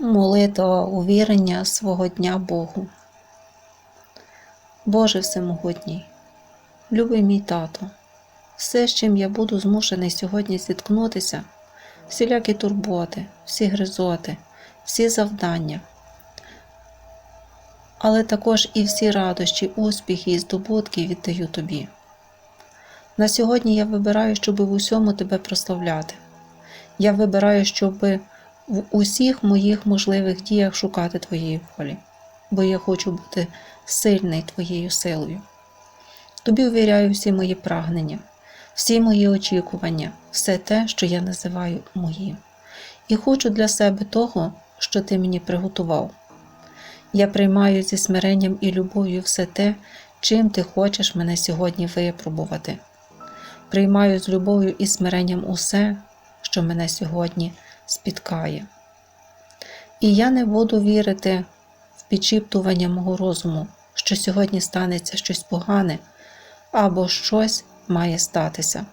Молитва увірення свого дня Богу. Боже Всемогутній, любий мій тато, все, з чим я буду змушений сьогодні зіткнутися, всілякі турботи, всі гризоти, всі завдання, але також і всі радощі, успіхи і здобутки віддаю тобі. На сьогодні я вибираю, щоб в усьому тебе прославляти. Я вибираю, щоб в усіх моїх можливих діях шукати Твоєї волі, бо я хочу бути сильний Твоєю силою. Тобі увіряю всі мої прагнення, всі мої очікування, все те, що я називаю моїм, і хочу для себе того, що ти мені приготував. Я приймаю зі смиренням і любов'ю все те, чим ти хочеш мене сьогодні випробувати. Приймаю з любов'ю і смиренням усе, що мене сьогодні спіткає. І я не буду вірити в підшіптування мого розуму, що сьогодні станеться щось погане або щось має статися.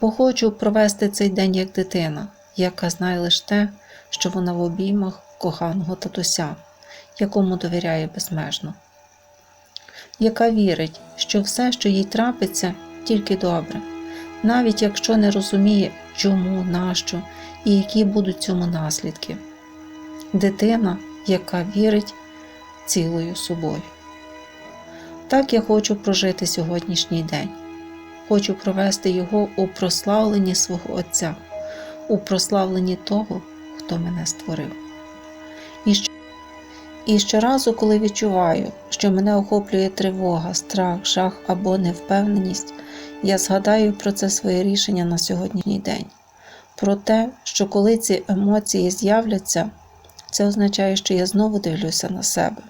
Бо хочу провести цей день як дитина, яка знає лише те, що вона в обіймах коханого татуся, якому довіряє безмежно, яка вірить, що все, що їй трапиться, тільки добре, навіть якщо не розуміє, чому, нащо і які будуть цьому наслідки. Дитина, яка вірить цілою собою. Так я хочу прожити сьогоднішній день. Хочу провести його у прославленні свого Отця, у прославленні того, хто мене створив. І, що... і щоразу, коли відчуваю, що мене охоплює тривога, страх, жах або невпевненість, я згадаю про це своє рішення на сьогоднішній день. Про те, що коли ці емоції з'являться, це означає, що я знову дивлюся на себе.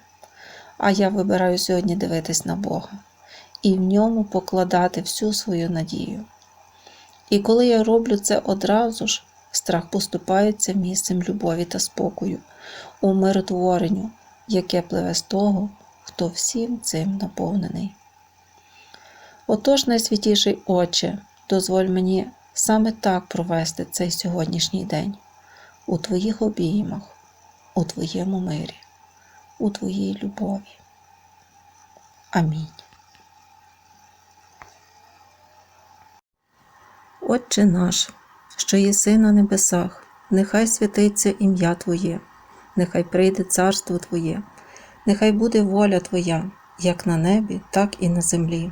А я вибираю сьогодні дивитись на Бога і в ньому покладати всю свою надію. І коли я роблю це одразу ж, страх поступається місцем любові та спокою, умиротворенню, яке пливе з того, хто всім цим наповнений. Отож, найсвятіший Отче, дозволь мені саме так провести цей сьогоднішній день у Твоїх обіймах, у Твоєму мирі, у Твоїй любові. Амінь. Отче наш, що єси на небесах, нехай святиться ім'я Твоє, нехай прийде царство Твоє, нехай буде воля Твоя, як на небі, так і на землі.